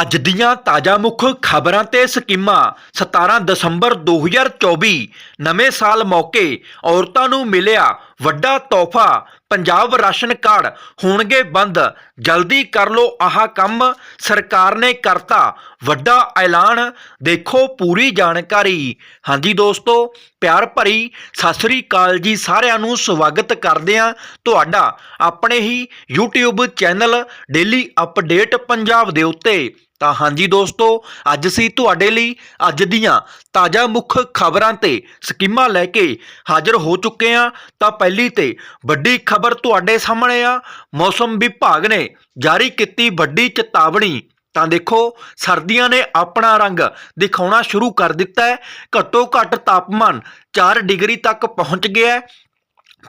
ਅੱਜ ਦੀਆਂ ਤਾਜ਼ਾ ਮੁੱਖ ਖਬਰਾਂ ਤੇ ਸਕੀਮਾਂ। 17 ਦਸੰਬਰ 2024 ਨਵੇਂ ਸਾਲ ਮੌਕੇ ਔਰਤਾਂ ਨੂੰ ਮਿਲਿਆ ਵੱਡਾ ਤੋਹਫਾ ਪੰਜਾਬ ਰਾਸ਼ਨ ਕਾਰਡ ਹੋਣਗੇ ਬੰਦ। ਜਲਦੀ ਕਰ ਲੋ ਆਹ ਕੰਮ। ਸਰਕਾਰ ਨੇ ਕਰਤਾ ਵੱਡਾ ਐਲਾਨ। ਦੇਖੋ ਪੂਰੀ ਜਾਣਕਾਰੀ। ਹਾਂਜੀ ਦੋਸਤੋ, ਪਿਆਰ ਭਰੀ ਸਤਿ ਸ੍ਰੀ ਅਕਾਲ ਜੀ ਸਾਰਿਆਂ ਨੂੰ। ਸਵਾਗਤ ਕਰਦੇ ਹਾਂ ਤੁਹਾਡਾ ਆਪਣੇ ਹੀ YouTube channel daily update Punjab ਦੇ ਉੱਤੇ। ਤਾਂ ਹਾਂਜੀ ਦੋਸਤੋ, ਅੱਜ ਅਸੀਂ ਤੁਹਾਡੇ ਲਈ ਅੱਜ ਦੀਆਂ ਤਾਜ਼ਾ ਮੁੱਖ ਖਬਰਾਂ ਤੇ ਸਕੀਮਾਂ ਲੈ ਕੇ ਹਾਜ਼ਰ ਹੋ ਚੁੱਕੇ ਹਾਂ। ਤਾਂ ਪਹਿਲੀ ਤੇ ਵੱਡੀ ਖਬਰ ਤੁਹਾਡੇ ਸਾਹਮਣੇ ਆ। ਮੌਸਮ ਵਿਭਾਗ ਨੇ ਜਾਰੀ ਕੀਤੀ ਵੱਡੀ ਚੇਤਾਵਨੀ। ਤਾਂ ਦੇਖੋ, ਸਰਦੀਆਂ ਨੇ ਆਪਣਾ ਰੰਗ ਦਿਖਾਉਣਾ ਸ਼ੁਰੂ ਕਰ ਦਿੱਤਾ ਹੈ। ਘੱਟੋ ਘੱਟ ਤਾਪਮਾਨ 4 ਡਿਗਰੀ ਤੱਕ ਪਹੁੰਚ ਗਿਆ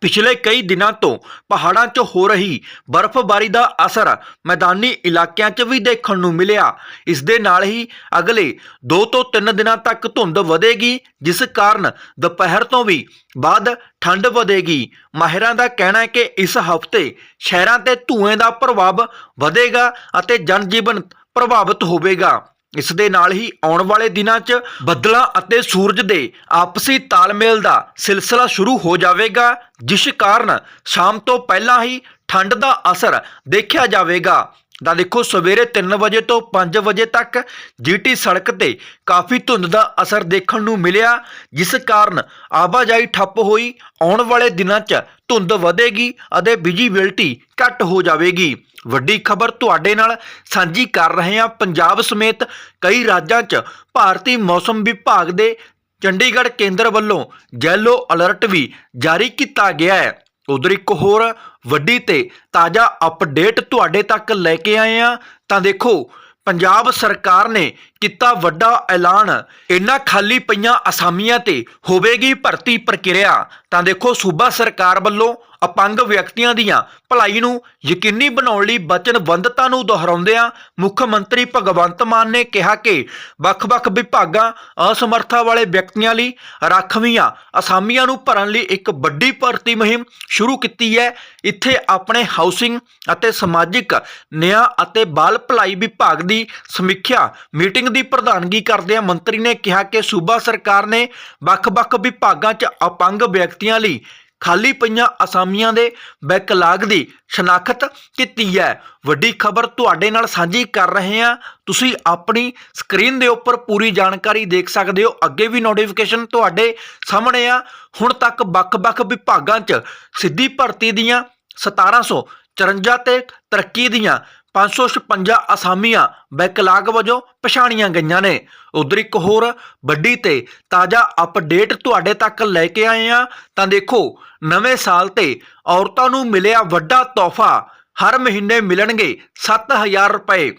ਪਿਛਲੇ ਕਈ ਦਿਨਾਂ ਤੋਂ ਪਹਾੜਾਂ 'ਚ ਹੋ ਰਹੀ ਬਰਫ਼ਬਾਰੀ ਦਾ ਅਸਰ ਮੈਦਾਨੀ ਇਲਾਕਿਆਂ 'ਚ ਵੀ ਦੇਖਣ ਨੂੰ ਮਿਲਿਆ। ਇਸ ਦੇ ਨਾਲ ਹੀ ਅਗਲੇ 2 ਤੋਂ 3 ਦਿਨਾਂ ਤੱਕ ਧੁੰਦ ਵਧੇਗੀ, ਜਿਸ ਕਾਰਨ ਦੁਪਹਿਰ ਤੋਂ ਵੀ ਬਾਅਦ ਠੰਡ ਵਧੇਗੀ। ਮਾਹਿਰਾਂ ਦਾ ਕਹਿਣਾ ਹੈ ਕਿ ਇਸ ਹਫ਼ਤੇ ਸ਼ਹਿਰਾਂ ਤੇ ਧੂਏ ਦਾ ਪ੍ਰਭਾਵ ਵਧੇਗਾ ਅਤੇ ਜਨਜੀਵਨ ਪ੍ਰਭਾਵਿਤ ਹੋਵੇਗਾ। ਇਸ ਦੇ ਨਾਲ ਹੀ ਆਉਣ ਵਾਲੇ ਦਿਨਾਂ 'ਚ ਬੱਦਲਾਂ ਅਤੇ ਸੂਰਜ ਦੇ ਆਪਸੀ ਤਾਲਮੇਲ ਦਾ ਸਿਲਸਿਲਾ ਸ਼ੁਰੂ ਹੋ ਜਾਵੇਗਾ, ਜਿਸ ਕਾਰਨ ਸ਼ਾਮ ਤੋਂ ਪਹਿਲਾਂ ਹੀ ਠੰਡ ਦਾ ਅਸਰ ਦੇਖਿਆ ਜਾਵੇਗਾ। ਦਾ ਦੇਖੋ ਸਵੇਰੇ 3 ਵਜੇ ਤੋਂ 5 ਵਜੇ ਤੱਕ ਜੀਟੀ ਸੜਕ ਤੇ ਕਾਫੀ ਧੁੰਦ ਦਾ ਅਸਰ ਦੇਖਣ ਨੂੰ ਮਿਲਿਆ, ਜਿਸ ਕਾਰਨ ਆਵਾਜਾਈ ਠੱਪ ਹੋਈ, ਆਉਣ ਵਾਲੇ ਦਿਨਾਂ 'ਚ ਧੁੰਦ ਵਧੇਗੀ ਅਤੇ ਵਿਜੀਬਿਲਟੀ ਘੱਟ ਹੋ ਜਾਵੇਗੀ। ਵੱਡੀ ਖਬਰ ਤੁਹਾਡੇ ਨਾਲ ਸਾਂਝੀ ਕਰ ਰਹੇ ਹਾਂ। ਪੰਜਾਬ ਸਮੇਤ ਕਈ ਰਾਜਾਂ 'ਚ ਭਾਰਤੀ ਮੌਸਮ ਵਿਭਾਗ ਦੇ ਚੰਡੀਗੜ੍ਹ ਕੇਂਦਰ ਵੱਲੋਂ ਯੈਲੋ ਅਲਰਟ ਵੀ ਜਾਰੀ ਕੀਤਾ ਗਿਆ ਹੈ। ਉਧਰ ਇੱਕ ਹੋਰ ਵੱਡੀ ਤੇ ਤਾਜ਼ਾ ਅਪਡੇਟ ਤੁਹਾਡੇ ਤੱਕ ਲੈ ਕੇ ਆਏ ਆ ਤਾਂ ਦੇਖੋ, ਪੰਜਾਬ ਸਰਕਾਰ ਨੇ ਕੀਤਾ ਵੱਡਾ ਐਲਾਨ। ਇਨ੍ਹਾਂ ਖਾਲੀ ਪਈਆਂ ਅਸਾਮੀਆਂ ਤੇ ਹੋਵੇਗੀ ਭਰਤੀ ਪ੍ਰਕਿਰਿਆ। ਤਾਂ ਦੇਖੋ, ਸੂਬਾ ਸਰਕਾਰ ਵੱਲੋਂ ਅਪੰਗ ਵਿਅਕਤੀਆਂ ਦੀਆਂ ਭਲਾਈ ਨੂੰ ਯਕੀਨੀ ਬਣਾਉਣ ਲਈ ਵਚਨਬੱਧਤਾ ਨੂੰ ਦੁਹਰਾਉਂਦਿਆਂ ਮੁੱਖ ਮੰਤਰੀ ਭਗਵੰਤ ਮਾਨ ਨੇ ਕਿਹਾ ਕਿ ਵੱਖ-ਵੱਖ ਵਿਭਾਗਾਂ ਅਸਮਰਥਾ ਵਾਲੇ ਵਿਅਕਤੀਆਂ ਲਈ ਰਾਖਵੀਆਂ ਅਸਾਮੀਆਂ ਨੂੰ ਭਰਨ ਲਈ ਇੱਕ ਵੱਡੀ ਭਰਤੀ ਮੁਹਿੰਮ ਸ਼ੁਰੂ ਕੀਤੀ ਹੈ। ਇੱਥੇ ਆਪਣੇ ਹਾਊਸਿੰਗ ਅਤੇ ਸਮਾਜਿਕ ਨਿਆਂ ਅਤੇ ਬਾਲ ਭਲਾਈ ਵਿਭਾਗ ਦੀ ਸਮੀਖਿਆ ਮੀਟਿੰਗ ਦੀ ਪ੍ਰਧਾਨਗੀ ਕਰਦਿਆਂ ਮੰਤਰੀ ਨੇ ਕਿਹਾ ਕਿ ਸੂਬਾ ਸਰਕਾਰ ਨੇ ਵੱਖ-ਵੱਖ ਵਿਭਾਗਾਂ 'ਚ ਅਪੰਗ ਵਿਅਕਤੀਆਂ ਲਈ ਖਾਲੀ ਪਈਆਂ ਅਸਾਮੀਆਂ ਦੇ ਬੈਕਲਾਗ ਦੀ ਸ਼ਨਾਖਤ ਕੀਤੀ ਹੈ। ਵੱਡੀ ਖਬਰ ਤੁਹਾਡੇ ਨਾਲ ਸਾਂਝੀ ਕਰ ਰਹੇ ਹਾਂ। ਤੁਸੀਂ ਆਪਣੀ ਸਕਰੀਨ ਦੇ ਉੱਪਰ ਪੂਰੀ ਜਾਣਕਾਰੀ ਦੇਖ ਸਕਦੇ ਹੋ। ਅੱਗੇ ਵੀ ਨੋਟੀਫਿਕੇਸ਼ਨ ਤੁਹਾਡੇ ਸਾਹਮਣੇ ਆ। ਹੁਣ ਤੱਕ ਵੱਖ-ਵੱਖ ਵਿਭਾਗਾਂ 'ਚ ਸਿੱਧੀ ਭਰਤੀ ਦੀਆਂ 1754 ਤੇ ਤਰੱਕੀ ਦੀਆਂ 556 ਅਸਾਮੀਆਂ ਬੈਕਲਾਗ ਵਜੋਂ ਪਛਾਣੀਆਂ ਗਈਆਂ ਨੇ। ਉਧਰ ਇੱਕ ਹੋਰ ਵੱਡੀ ਤੇ ਤਾਜ਼ਾ ਅਪਡੇਟ ਤੁਹਾਡੇ ਤੱਕ ਲੈ ਕੇ ਆਏ ਆ ਤਾਂ ਦੇਖੋ, ਨਵੇਂ ਸਾਲ ਤੇ ਔਰਤਾਂ ਨੂੰ ਮਿਲਿਆ ਵੱਡਾ ਤੋਹਫਾ। ਹਰ ਮਹੀਨੇ ਮਿਲਣਗੇ 7000 ਰੁਪਏ।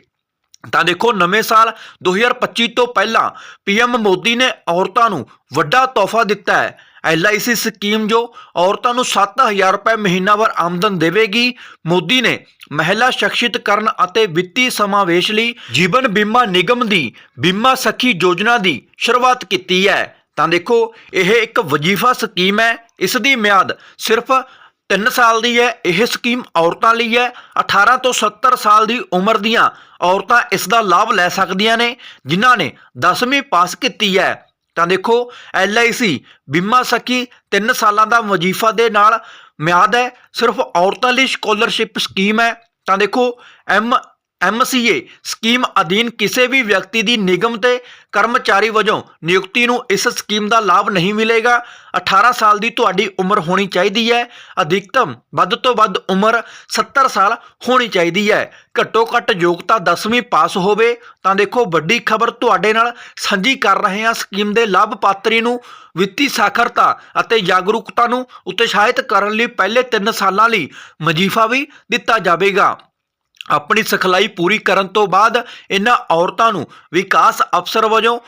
ਤਾਂ ਦੇਖੋ, ਨਵੇਂ ਸਾਲ 2025 ਤੋਂ ਪਹਿਲਾਂ ਪੀਐਮ ਮੋਦੀ ਨੇ ਔਰਤਾਂ ਨੂੰ ਵੱਡਾ ਤੋਹਫਾ ਦਿੱਤਾ ਹੈ। ਐਲਆਈਸੀ ਸਕੀਮ ਜੋ ਔਰਤਾਂ ਨੂੰ 7000 ਰੁਪਏ ਮਹੀਨਾਵਾਰ ਆਮਦਨ ਦੇਵੇਗੀ, ਮੋਦੀ ਨੇ ਮਹਿਲਾ ਸ਼ਖਸੀਕਰਨ ਅਤੇ ਵਿੱਤੀ ਸਮਾਵੇਸ਼ ਲਈ ਜੀਵਨ ਬੀਮਾ ਨਿਗਮ ਦੀ ਬੀਮਾ ਸਖੀ ਯੋਜਨਾ ਦੀ ਸ਼ੁਰੂਆਤ ਕੀਤੀ ਹੈ। ਤਾਂ ਦੇਖੋ, ਇਹ ਇੱਕ ਵਜ਼ੀਫਾ ਸਕੀਮ ਹੈ। ਇਸ ਦੀ ਮਿਆਦ ਸਿਰਫ 3 ਸਾਲ ਦੀ ਹੈ। ਇਹ ਸਕੀਮ ਔਰਤਾਂ ਲਈ ਹੈ। 18 ਤੋਂ 70 ਸਾਲ ਦੀ ਉਮਰ ਦੀਆਂ ਔਰਤਾਂ ਇਸ ਦਾ ਲਾਭ ਲੈ ਸਕਦੀਆਂ ਨੇ, ਜਿਨ੍ਹਾਂ ਨੇ 10ਵੀਂ ਪਾਸ ਕੀਤੀ ਹੈ। ਤਾਂ ਦੇਖੋ LIC ਬੀਮਾ ਸਖੀ 3 ਸਾਲਾਂ ਦਾ ਵਜ਼ੀਫਾ ਦੇ ਨਾਲ। ਮਿਆਦ ਹੈ, ਸਿਰਫ ਔਰਤਾਂ ਲਈ ਸਕਾਲਰਸ਼ਿਪ ਸਕੀਮ ਹੈ। ਤਾਂ ਦੇਖੋ, ਐਮ MCA ਸਕੀਮ ਅਧੀਨ ਕਿਸੇ ਵੀ ਵਿਅਕਤੀ ਦੀ ਨਿਗਮ ਤੇ ਕਰਮਚਾਰੀ ਵਜੋਂ ਨਿਯੁਕਤੀ ਨੂੰ ਇਸ ਸਕੀਮ ਦਾ ਲਾਭ ਨਹੀਂ ਮਿਲੇਗਾ। 18 ਸਾਲ ਦੀ ਤੁਹਾਡੀ ਉਮਰ ਹੋਣੀ ਚਾਹੀਦੀ ਹੈ। ਅਧਿਕਤਮ ਵੱਧ ਤੋਂ ਵੱਧ ਉਮਰ 70 ਸਾਲ ਹੋਣੀ ਚਾਹੀਦੀ ਹੈ। ਘੱਟੋ ਘੱਟ ਯੋਗਤਾ 10ਵੀਂ ਪਾਸ ਹੋਵੇ ਤਾਂ ਦੇਖੋ ਵੱਡੀ ਖਬਰ ਤੁਹਾਡੇ ਨਾਲ ਸਾਂਝੀ ਕਰ ਰਹੇ ਹਾਂ। ਸਕੀਮ ਦੇ ਲਾਭਪਾਤਰੀ ਨੂੰ ਵਿੱਤੀ ਸਾਖਰਤਾ ਅਤੇ ਜਾਗਰੂਕਤਾ ਨੂੰ ਉਤਸ਼ਾਹਿਤ ਕਰਨ ਲਈ ਪਹਿਲੇ 3 ਸਾਲਾਂ ਲਈ ਵਜ਼ੀਫਾ ਵੀ ਦਿੱਤਾ ਜਾਵੇਗਾ। ਆਪਣੀ ਸਿਖਲਾਈ ਪੂਰੀ ਕਰਨ ਤੋਂ ਬਾਅਦ ਇਹਨਾਂ ਔਰਤਾਂ ਨੂੰ ਵਿਕਾਸ ਅਫਸਰ ਵਜੋਂ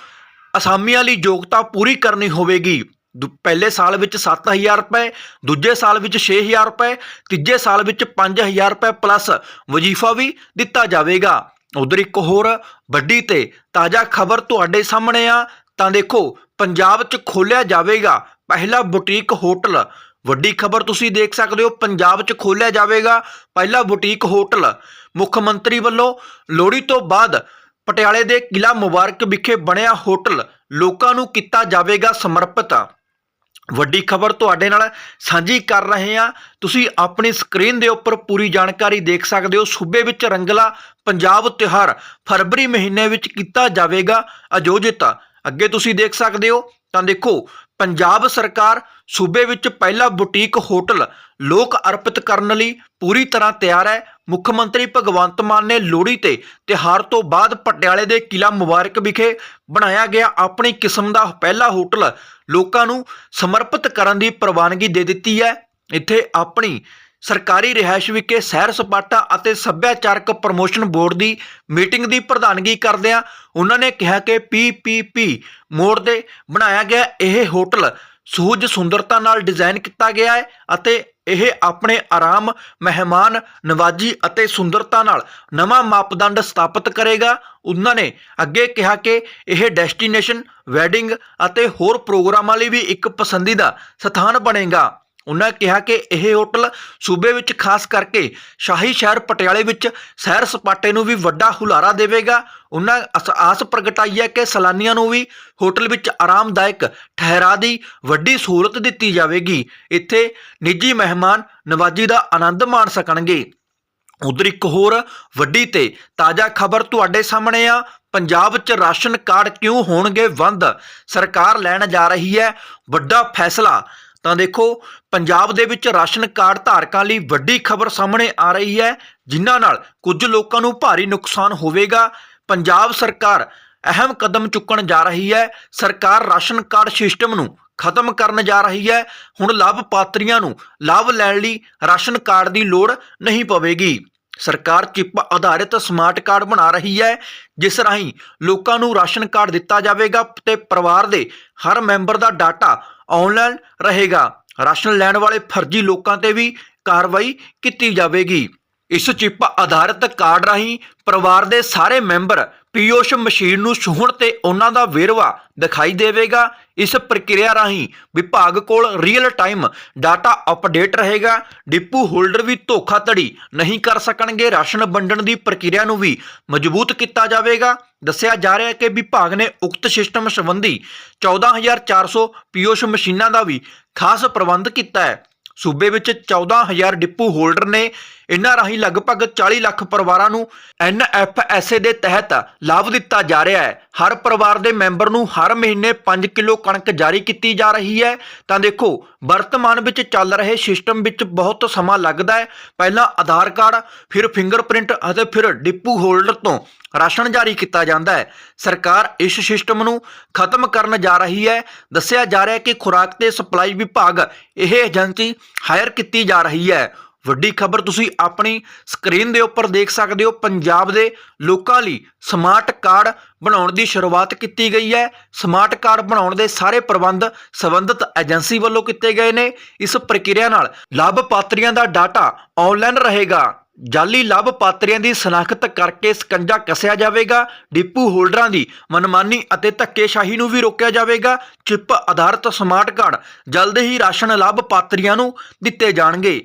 ਅਸਾਮੀਆਂ ਲਈ ਯੋਗਤਾ ਪੂਰੀ ਕਰਨੀ ਹੋਵੇਗੀ। ਦੂ- ਪਹਿਲੇ ਸਾਲ ਵਿੱਚ 7000 ਰੁਪਏ, ਦੂਜੇ ਸਾਲ ਵਿੱਚ 6000 ਰੁਪਏ, ਤੀਜੇ ਸਾਲ ਵਿੱਚ 5000 ਰੁਪਏ ਪਲੱਸ ਵਜ਼ੀਫਾ ਵੀ ਦਿੱਤਾ ਜਾਵੇਗਾ। ਉਧਰ ਇੱਕ ਹੋਰ ਵੱਡੀ ਤੇ ਤਾਜ਼ਾ ਖਬਰ ਤੁਹਾਡੇ ਸਾਹਮਣੇ ਆ। ਤਾਂ ਦੇਖੋ, ਪੰਜਾਬ 'ਚ ਖੋਲਿਆ ਜਾਵੇਗਾ। ਪਹਿਲਾ ਬੁਟੀਕ ਹੋਟਲ ਵੱਡੀ ਖਬਰ ਤੁਸੀਂ ਦੇਖ ਸਕਦੇ ਹੋ, ਪੰਜਾਬ 'ਚ ਖੋਲਿਆ ਜਾਵੇਗਾ ਪਹਿਲਾ ਬੁਟੀਕ ਹੋਟਲ। ਮੁੱਖ ਮੰਤਰੀ ਵੱਲੋਂ ਲੋਹੜੀ ਤੋਂ ਬਾਅਦ ਪਟਿਆਲੇ ਦੇ ਕਿਲਾ ਮੁਬਾਰਕ ਵਿਖੇ ਬਣਿਆ ਹੋਟਲ, ਲੋਕਾਂ ਨੂੰ ਕੀਤਾ ਜਾਵੇਗਾ ਸਮਰਪਿਤ। ਵੱਡੀ ਖਬਰ ਤੁਹਾਡੇ ਨਾਲ ਸਾਂਝੀ ਕਰ ਰਹੇ ਹਾਂ। ਤੁਸੀਂ ਆਪਣੀ ਸਕਰੀਨ ਦੇ ਉੱਪਰ ਪੂਰੀ ਜਾਣਕਾਰੀ ਦੇਖ ਸਕਦੇ ਹੋ। ਸੂਬੇ ਵਿੱਚ ਰੰਗਲਾ ਪੰਜਾਬ ਤਿਉਹਾਰ ਫਰਵਰੀ ਮਹੀਨੇ ਵਿੱਚ ਕੀਤਾ ਜਾਵੇਗਾ ਆਯੋਜਿਤ। ਅੱਗੇ ਤੁਸੀਂ ਦੇਖ ਸਕਦੇ ਹੋ, ਤਾਂ ਦੇਖੋ ਪੰਜਾਬ ਸਰਕਾਰ ਸੂਬੇ ਵਿੱਚ ਪਹਿਲਾ ਬੁਟੀਕ ਹੋਟਲ ਲੋਕ ਅਰਪਿਤ ਕਰਨ ਲਈ ਪੂਰੀ ਤਰ੍ਹਾਂ ਤਿਆਰ ਹੈ। ਮੁੱਖ ਮੰਤਰੀ ਭਗਵੰਤ ਮਾਨ ਨੇ ਲੋਹੜੀ ਤੇ ਤਿਹਾਰ ਤੋਂ ਬਾਅਦ ਪਟਿਆਲੇ ਦੇ ਕਿਲਾ ਮੁਬਾਰਕ ਵਿਖੇ ਬਣਾਇਆ ਗਿਆ ਆਪਣੀ ਕਿਸਮ ਦਾ ਪਹਿਲਾ ਹੋਟਲ ਲੋਕਾਂ ਨੂੰ ਸਮਰਪਿਤ ਕਰਨ ਦੀ ਪ੍ਰਵਾਨਗੀ ਦੇ ਦਿੱਤੀ ਹੈ। ਇੱਥੇ ਆਪਣੀ ਸਰਕਾਰੀ ਰਿਹਾਇਸ਼ ਵਿਖੇ ਸੈਰ ਸਪਾਟਾ ਅਤੇ ਸੱਭਿਆਚਾਰਕ ਪ੍ਰਮੋਸ਼ਨ ਬੋਰਡ ਦੀ ਮੀਟਿੰਗ ਦੀ ਪ੍ਰਧਾਨਗੀ ਕਰਦਿਆਂ ਉਹਨਾਂ ਨੇ ਕਿਹਾ ਕਿ ਪੀਪੀਪੀ ਮੋੜ ਦੇ ਬਣਾਇਆ ਗਿਆ ਇਹ ਹੋਟਲ ਸੂਝ ਸੁੰਦਰਤਾ ਨਾਲ ਡਿਜ਼ਾਈਨ ਕੀਤਾ ਗਿਆ ਹੈ ਅਤੇ ਇਹ ਆਪਣੇ ਆਰਾਮ, ਮਹਿਮਾਨ, ਨਵਾਜੀ ਅਤੇ ਸੁੰਦਰਤਾ ਨਾਲ ਨਵਾਂ ਮਾਪਦੰਡ ਸਥਾਪਿਤ ਕਰੇਗਾ। ਉਹਨਾਂ ਨੇ ਅੱਗੇ ਕਿਹਾ ਕਿ ਇਹ ਡੈਸਟੀਨੇਸ਼ਨ, ਵੈਡਿੰਗ ਅਤੇ ਹੋਰ ਪ੍ਰੋਗਰਾਮਾਂ ਲਈ ਵੀ ਇੱਕ ਪਸੰਦੀਦਾ ਸਥਾਨ ਬਣੇਗਾ। ਉਹਨਾਂ ਕਿਹਾ ਕਿ ਇਹ ਹੋਟਲ ਸੂਬੇ ਵਿੱਚ ਖਾਸ ਕਰਕੇ ਸ਼ਾਹੀ ਸ਼ਹਿਰ ਪਟਿਆਲੇ ਵਿੱਚ ਸੈਰ ਸਪਾਟੇ ਨੂੰ ਵੀ ਵੱਡਾ ਹੁਲਾਰਾ ਦੇਵੇਗਾ। ਉਹਨਾਂ ਅਸ- ਆਸ ਪ੍ਰਗਟਾਈ ਹੈ ਕਿ ਸੈਲਾਨੀਆਂ ਨੂੰ ਵੀ ਹੋਟਲ ਵਿੱਚ ਆਰਾਮਦਾਇਕ ਠਹਿਰਾ ਦੀ ਵੱਡੀ ਸਹੂਲਤ ਦਿੱਤੀ ਜਾਵੇਗੀ। ਇੱਥੇ ਨਿੱਜੀ ਮਹਿਮਾਨ ਨਵਾਜੀ ਦਾ ਆਨੰਦ ਮਾਣ ਸਕਣਗੇ। ਉਧਰ ਇੱਕ ਹੋਰ ਵੱਡੀ ਤੇ ਤਾਜ਼ਾ ਖਬਰ ਤੁਹਾਡੇ ਸਾਹਮਣੇ ਆ। ਪੰਜਾਬ 'ਚ ਰਾਸ਼ਨ ਕਾਰਡ ਕਿਉਂ ਹੋਣਗੇ ਬੰਦ? ਸਰਕਾਰ ਲੈਣ ਜਾ ਰਹੀ ਹੈ। ਵੱਡਾ ਫੈਸਲਾ ਤਾਂ ਦੇਖੋ, ਪੰਜਾਬ ਦੇ ਵਿੱਚ ਰਾਸ਼ਨ ਕਾਰਡ ਧਾਰਕਾਂ ਲਈ ਵੱਡੀ ਖਬਰ ਸਾਹਮਣੇ ਆ ਰਹੀ ਹੈ, ਜਿਨ੍ਹਾਂ ਨਾਲ ਕੁਝ ਲੋਕਾਂ ਨੂੰ ਭਾਰੀ ਨੁਕਸਾਨ ਹੋਵੇਗਾ। ਪੰਜਾਬ ਸਰਕਾਰ ਅਹਿਮ ਕਦਮ ਚੁੱਕਣ ਜਾ ਰਹੀ ਹੈ। ਸਰਕਾਰ ਰਾਸ਼ਨ ਕਾਰਡ ਸਿਸਟਮ ਨੂੰ ਖਤਮ ਕਰਨ ਜਾ ਰਹੀ ਹੈ। ਹੁਣ ਲਾਭਪਾਤਰੀਆਂ ਨੂੰ ਲਾਭ ਲੈਣ ਲਈ ਰਾਸ਼ਨ ਕਾਰਡ ਦੀ ਲੋੜ ਨਹੀਂ ਪਵੇਗੀ। ਸਰਕਾਰ ਚਿੱਪ ਆਧਾਰਿਤ ਸਮਾਰਟ ਕਾਰਡ ਬਣਾ ਰਹੀ ਹੈ, ਜਿਸ ਰਾਹੀਂ ਲੋਕਾਂ ਨੂੰ ਰਾਸ਼ਨ ਕਾਰਡ ਦਿੱਤਾ ਜਾਵੇਗਾ ਤੇ ਪਰਿਵਾਰ ਦੇ ਹਰ ਮੈਂਬਰ ਦਾ ਡਾਟਾ ਆਨਲਾਈਨ ਰਹੇਗਾ। ਰਾਸ਼ਨ ਲੈਣ ਵਾਲੇ ਫਰਜ਼ੀ ਲੋਕਾਂ ਤੇ ਵੀ ਕਾਰਵਾਈ ਕੀਤੀ ਜਾਵੇਗੀ। ਇਸ ਚਿਪ ਆਧਾਰਿਤ ਕਾਰਡ ਰਾਹੀਂ ਪਰਿਵਾਰ ਦੇ ਸਾਰੇ ਮੈਂਬਰ ਪੀਓਸ਼ ਮਸ਼ੀਨ ਨੂੰ ਛੂਹਣ ਤੇ ਉਹਨਾਂ ਦਾ ਵੇਰਵਾ ਦਿਖਾਈ ਦੇਵੇਗਾ। ਇਸ ਪ੍ਰਕਿਰਿਆ ਰਾਹੀਂ ਵਿਭਾਗ ਕੋਲ ਰੀਅਲ ਟਾਈਮ ਡਾਟਾ ਅਪਡੇਟ ਰਹੇਗਾ। ਡਿਪੂ ਹੋਲਡਰ ਵੀ ਧੋਖਾਧੜੀ ਨਹੀਂ ਕਰ ਸਕਣਗੇ। ਰਾਸ਼ਨ ਵੰਡਣ ਦੀ ਪ੍ਰਕਿਰਿਆ ਨੂੰ ਵੀ ਮਜ਼ਬੂਤ ਕੀਤਾ ਜਾਵੇਗਾ। ਦੱਸਿਆ ਜਾ ਰਿਹਾ ਹੈ ਕਿ ਵਿਭਾਗ ਨੇ ਉਕਤ ਸਿਸਟਮ ਸੰਬੰਧੀ 14400 ਪੀਓਸ਼ ਮਸ਼ੀਨਾਂ ਦਾ ਵੀ ਖਾਸ ਪ੍ਰਬੰਧ ਕੀਤਾ ਹੈ। ਸੂਬੇ ਵਿੱਚ 14000 ਡਿਪੂ ਹੋਲਡਰ ਨੇ ਇਨ੍ਹਾਂ ਰਾਹੀਂ ਲਗਭਗ 40 ਲੱਖ ਪਰਿਵਾਰਾਂ ਨੂੰ ਐਨਐਫਐਸਏ ਦੇ ਤਹਿਤ ਲਾਭ ਦਿੱਤਾ ਜਾ ਰਿਹਾ ਹੈ। ਹਰ ਪਰਿਵਾਰ ਦੇ ਮੈਂਬਰ ਨੂੰ ਹਰ ਮਹੀਨੇ 5 ਕਿਲੋ ਕਣਕ ਜਾਰੀ ਕੀਤੀ ਜਾ ਰਹੀ ਹੈ। ਤਾਂ ਦੇਖੋ, ਵਰਤਮਾਨ ਵਿੱਚ ਚੱਲ ਰਹੇ ਸਿਸਟਮ ਵਿੱਚ ਬਹੁਤ ਸਮਾਂ ਲੱਗਦਾ ਹੈ। ਪਹਿਲਾਂ ਆਧਾਰ ਕਾਰਡ, ਫਿਰ ਫਿੰਗਰਪ੍ਰਿੰਟ ਅਤੇ ਫਿਰ ਡਿਪੂ ਹੋਲਡਰ ਤੋਂ ਰਾਸ਼ਨ ਜਾਰੀ ਕੀਤਾ ਜਾਂਦਾ ਹੈ। ਸਰਕਾਰ ਇਸ ਸਿਸਟਮ ਨੂੰ ਖਤਮ ਕਰਨ ਜਾ ਰਹੀ ਹੈ। ਦੱਸਿਆ ਜਾ ਰਿਹਾ ਹੈ ਕਿ ਖੁਰਾਕ ਤੇ ਸਪਲਾਈ ਵਿਭਾਗ ਇਹ ਏਜੰਸੀ ਹਾਇਰ ਕੀਤੀ ਜਾ ਰਹੀ ਹੈ। ਵੱਡੀ ਖਬਰ ਤੁਸੀਂ ਆਪਣੀ ਸਕਰੀਨ ਦੇ ਉੱਪਰ ਦੇਖ ਸਕਦੇ ਹੋ। ਪੰਜਾਬ ਦੇ ਲੋਕਾਂ ਲਈ ਸਮਾਰਟ ਕਾਰਡ ਬਣਾਉਣ ਦੀ ਸ਼ੁਰੂਆਤ ਕੀਤੀ ਗਈ ਹੈ। ਸਮਾਰਟ ਕਾਰਡ ਬਣਾਉਣ ਦੇ ਸਾਰੇ ਪ੍ਰਬੰਧ ਸੰਬੰਧਿਤ ਏਜੰਸੀ ਵੱਲੋਂ ਕੀਤੇ ਗਏ ਨੇ। ਇਸ ਪ੍ਰਕਿਰਿਆ ਨਾਲ ਲਾਭਪਾਤਰੀਆਂ ਦਾ ਡਾਟਾ ਆਨਲਾਈਨ ਰਹੇਗਾ। ਜਾਲੀ ਲਾਭਪਾਤਰੀਆਂ ਦੀ ਸਨਾਖਤ ਕਰਕੇ ਸਕੰਜਾ ਕੱਸਿਆ ਜਾਵੇਗਾ, ਡਿਪੂ ਹੋਲਡਰਾਂ ਦੀ ਮਨਮਾਨੀ ਅਤੇ ਧੱਕੇਸ਼ਾਹੀ ਨੂੰ ਵੀ ਰੋਕਿਆ ਜਾਵੇਗਾ, ਚਿੱਪ ਆਧਾਰਿਤ ਸਮਾਰਟ ਕਾਰਡ ਜਲਦ ਹੀ ਰਾਸ਼ਨ ਲਾਭਪਾਤਰੀਆਂ ਨੂੰ ਦਿੱਤੇ ਜਾਣਗੇ।